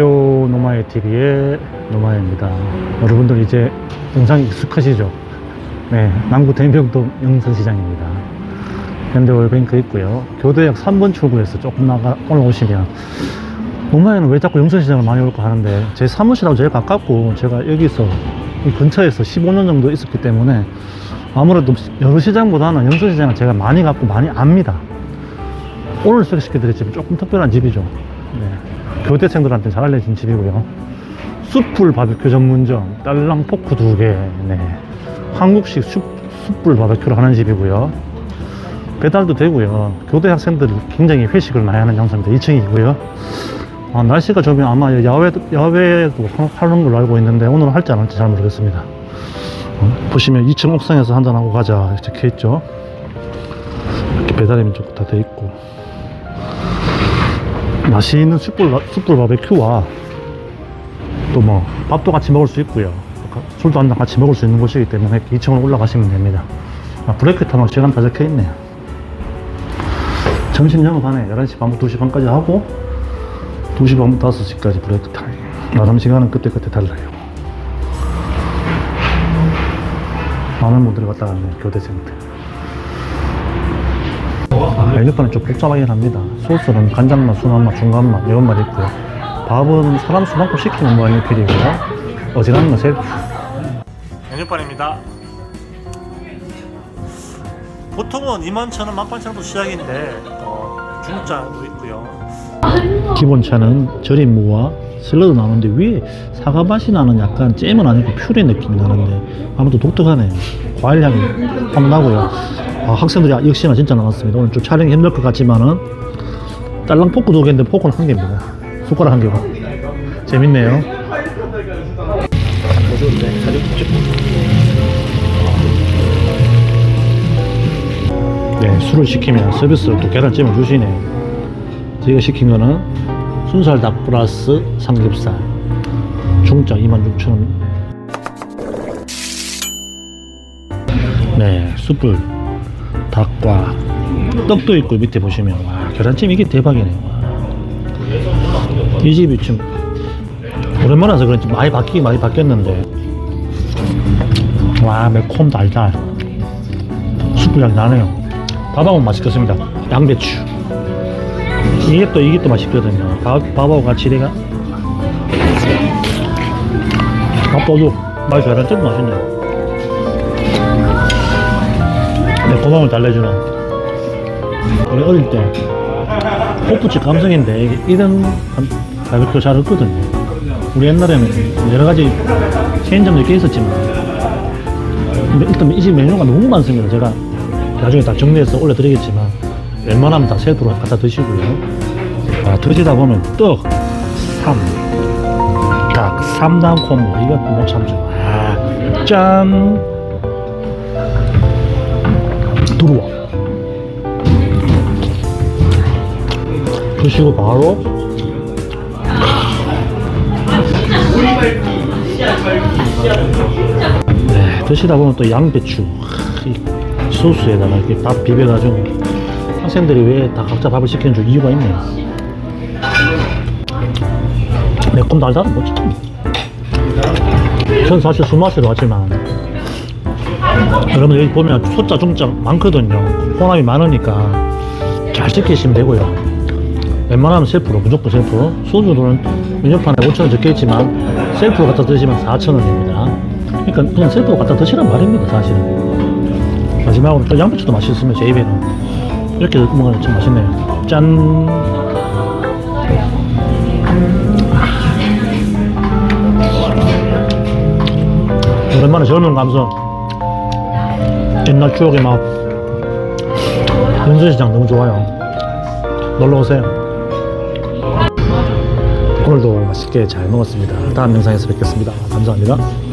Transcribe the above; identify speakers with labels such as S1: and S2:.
S1: 노마의 TV의 노마입니다. 여러분들 이제 영상 익숙하시죠? 네, 남구 대명동 영선시장입니다. 현대월뱅크 있고요. 교대역 3번 출구에서 조금 나가 올라오시면 노마에는 왜 자꾸 영선시장을 많이 올까 하는데 제 사무실하고 제일 가깝고 제가 여기서 이 근처에서 15년 정도 있었기 때문에 아무래도 여러 시장보다는 영선시장을 제가 많이 갔고 많이 압니다. 오늘 소개시켜드릴 집은 조금 특별한 집이죠. 네. 교대생들한테 잘 알려진 집이고요. 숯불 바베큐 전문점, 딸랑 포크 두 개, 네. 한국식 숯, 숯불 바베큐를 하는 집이고요. 배달도 되고요. 교대 학생들이 굉장히 회식을 많이 하는 장소입니다. 2층이고요. 아, 날씨가 좋으면 아마 야외, 야외에도 하는 걸로 알고 있는데 오늘은 할지 안 할지 잘 모르겠습니다. 어, 보시면 2층 옥상에서 한잔하고 가자 이렇게 있죠. 이렇게 배달이 다돼 있고. 맛있는 숯불, 바- 숯불 바베큐와 또 뭐 밥도 같이 먹을 수 있고요. 술도 한잔 같이 먹을 수 있는 곳이기 때문에 2층으로 올라가시면 됩니다. 아, 브레이크 타면 시간 다 적혀 있네요. 점심 영업하네. 11시 반부터 2시 반까지 하고 2시 반부터 5시까지 브레이크 타임. 나름 시간은 그때그때 달라요. 많은 분들이 왔다 갔네요. 교대생들. 메뉴판은 좀 복잡하긴 합니다. 소스는 간장맛, 순한맛, 중간맛, 매운맛 있고요. 밥은 사람 수만큼 시키는 메뉴필이고요. 어지간한 건 셀프. 메뉴판입니다. 보통은 21,000원, 18,000원부터 시작인데 어, 중짜도 있고요. 기본차는 절인 무와 샐러드 나오는데 위에 사과 맛이 나는 약간 잼은 아니고 퓨레 느낌이 나는데 아무튼 독특하네요. 과일 향이 한번 나고요. 아, 학생들이 역시나 진짜 나왔습니다. 오늘 좀 촬영이 힘들 것 같지만은 딸랑 포크 두 개인데 포크는 한 개입니다. 숟가락 한 개고 재밌네요. 네, 술을 시키면 서비스로 또 계란찜을 주시네요. 저희가 시킨 거는 순살 닭 플러스 삼겹살. 중짜 26,000원. 네 숯불 닭과 떡도 있고 밑에 보시면 와 계란찜 이게 대박이네요. 와. 이 집이 좀 오랜만에 와서 그런지 많이 바뀌긴 많이 바뀌었는데. 와 매콤 달달. 숯불 향이 나네요. 밥하고 맛있겠습니다. 양배추 이게 또 이게 또 맛있거든요. 밥, 밥하고 같이 내가 밥도둑 맛이 잘한 점 맛있네요. 내 고마움을 달래주는 우리 어릴 때 호프집 감성인데 이런 가격도 잘 없거든요. 우리 옛날에는 여러 가지 체인점 몇개 있었지만 일단 이 집 메뉴가 너무 많습니다. 제가 나중에 다 정리해서 올려드리겠지만 웬만하면 다 셀프로 갖다 드시고요. 아, 드시다 보면 떡, 삼, 닭, 삼단 콤보 이것도 못 참죠. 아, 짠, 들어와. 드시고 바로 네, 드시다 보면 또 양배추 이 소스에다가 이렇게 밥 비벼가지고 학생들이 왜 다 각자 밥을 시키는 줄 이유가 있네요. 매콤 못 참습니다. 전 사실 술 마시러 왔지만 여러분 여기 보면 소자 중자 많거든요. 호남이 많으니까 잘 시키시면 되고요. 웬만하면 셀프로 무조건 셀프. 소주는 메뉴판에 5천원 적혀있지만 셀프로 갖다 드시면 4천원입니다. 그러니까 그냥 셀프로 갖다 드시란 말입니다 사실은. 마지막으로 또 양배추도 맛있으면 제 입에는 이렇게 먹으면 참 맛있네요. 짠. 오랜만에 젊은 감성. 옛날 추억의 맛. 연수시장 너무 좋아요. 놀러 오세요. 오늘도 맛있게 잘 먹었습니다. 다음 영상에서 뵙겠습니다. 감사합니다.